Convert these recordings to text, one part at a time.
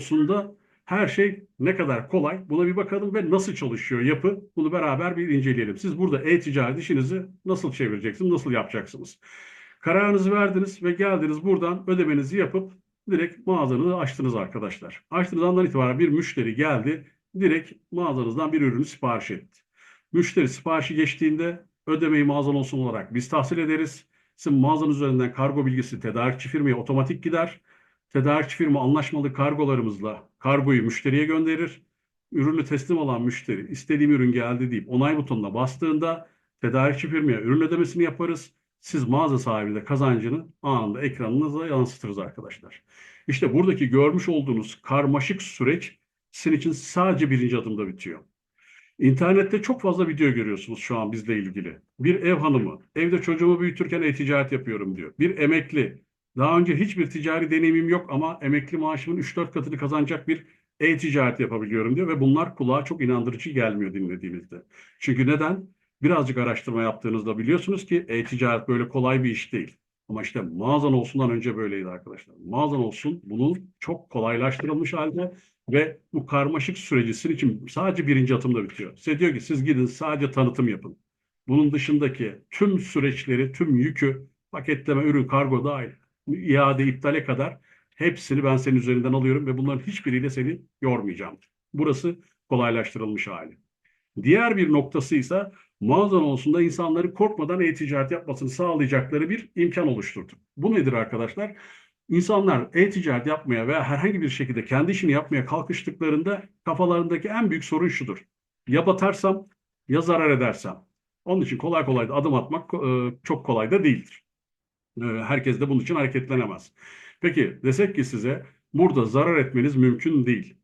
konusunda her şey ne kadar kolay buna bir bakalım ve nasıl çalışıyor yapı bunu beraber bir inceleyelim. Siz burada e-ticaret işinizi nasıl çevireceksiniz, nasıl yapacaksınız? Kararınızı verdiniz ve geldiniz buradan ödemenizi yapıp direkt mağazanızı açtınız arkadaşlar. Açtığınız andan itibaren bir müşteri geldi, direkt mağazanızdan bir ürünü sipariş etti. Müşteri siparişi geçtiğinde ödemeyi mağazan olsun olarak biz tahsil ederiz. Sizin mağazanın üzerinden kargo bilgisi tedarikçi firmaya otomatik gider. Tedarikçi firma anlaşmalı kargolarımızla kargoyu müşteriye gönderir. Ürünü teslim alan müşteri istediğim ürün geldi deyip onay butonuna bastığında tedarikçi firmaya ürün ödemesini yaparız. Siz mağaza sahibi de kazancını anında ekranınıza yansıtırız arkadaşlar. İşte buradaki görmüş olduğunuz karmaşık süreç sizin için sadece birinci adımda bitiyor. İnternette çok fazla video görüyorsunuz şu an bizle ilgili. Bir ev hanımı, evde çocuğumu büyütürken e-ticaret yapıyorum diyor. Bir emekli, daha önce hiçbir ticari deneyimim yok ama emekli maaşımın 3-4 katını kazanacak bir e-ticaret yapabiliyorum diyor ve bunlar kulağa çok inandırıcı gelmiyor dinlediğinizde. Çünkü neden? Birazcık araştırma yaptığınızda biliyorsunuz ki e-ticaret böyle kolay bir iş değil. Ama işte mağazan olsundan önce böyleydi arkadaşlar. Mağazan olsun bunun çok kolaylaştırılmış halde ve bu karmaşık süreci sizin için sadece birinci atımda bitiyor. Size diyor ki siz gidin sadece tanıtım yapın. Bunun dışındaki tüm süreçleri, tüm yükü, paketleme, ürün, kargo dahil, iade, iptale kadar hepsini ben senin üzerinden alıyorum ve bunların hiçbiriyle seni yormayacağım. Burası kolaylaştırılmış hali. Diğer bir noktası ise mağazan olsunda insanları korkmadan e-ticaret yapmasını sağlayacakları bir imkan oluşturduk. Bu nedir arkadaşlar? İnsanlar e-ticaret yapmaya veya herhangi bir şekilde kendi işini yapmaya kalkıştıklarında kafalarındaki en büyük sorun şudur. Ya batarsam ya zarar edersem. Onun için kolay kolay da adım atmak e, çok kolay da değildir. E, Herkes de bunun için hareketlenemez. Peki desek ki size burada zarar etmeniz mümkün değil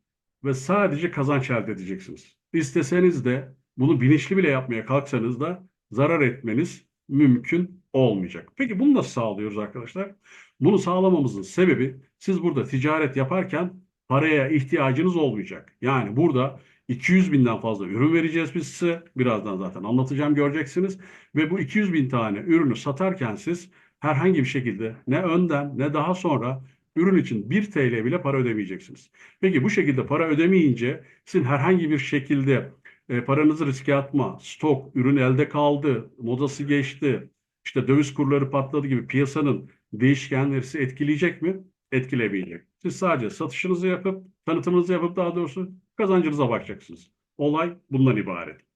ve sadece kazanç elde edeceksiniz. İsteseniz de bunu bilinçli bile yapmaya kalksanız da zarar etmeniz mümkün olmayacak. Peki bunu nasıl sağlıyoruz arkadaşlar? Bunu sağlamamızın sebebi siz burada ticaret yaparken paraya ihtiyacınız olmayacak. Yani burada 200 binden fazla ürün vereceğiz biz size. Birazdan zaten anlatacağım göreceksiniz. Ve bu 200 bin tane ürünü satarken siz herhangi bir şekilde ne önden ne daha sonra ürün için 1 TL bile para ödemeyeceksiniz. Peki bu şekilde para ödemeyince sizin herhangi bir şekilde e, paranızı riske atma, stok, ürün elde kaldı, modası geçti, işte döviz kurları patladı gibi piyasanın değişkenleri sizi etkileyecek mi? Etkilemeyecek. Siz sadece satışınızı yapıp, tanıtımınızı yapıp daha doğrusu kazancınıza bakacaksınız. Olay bundan ibaret.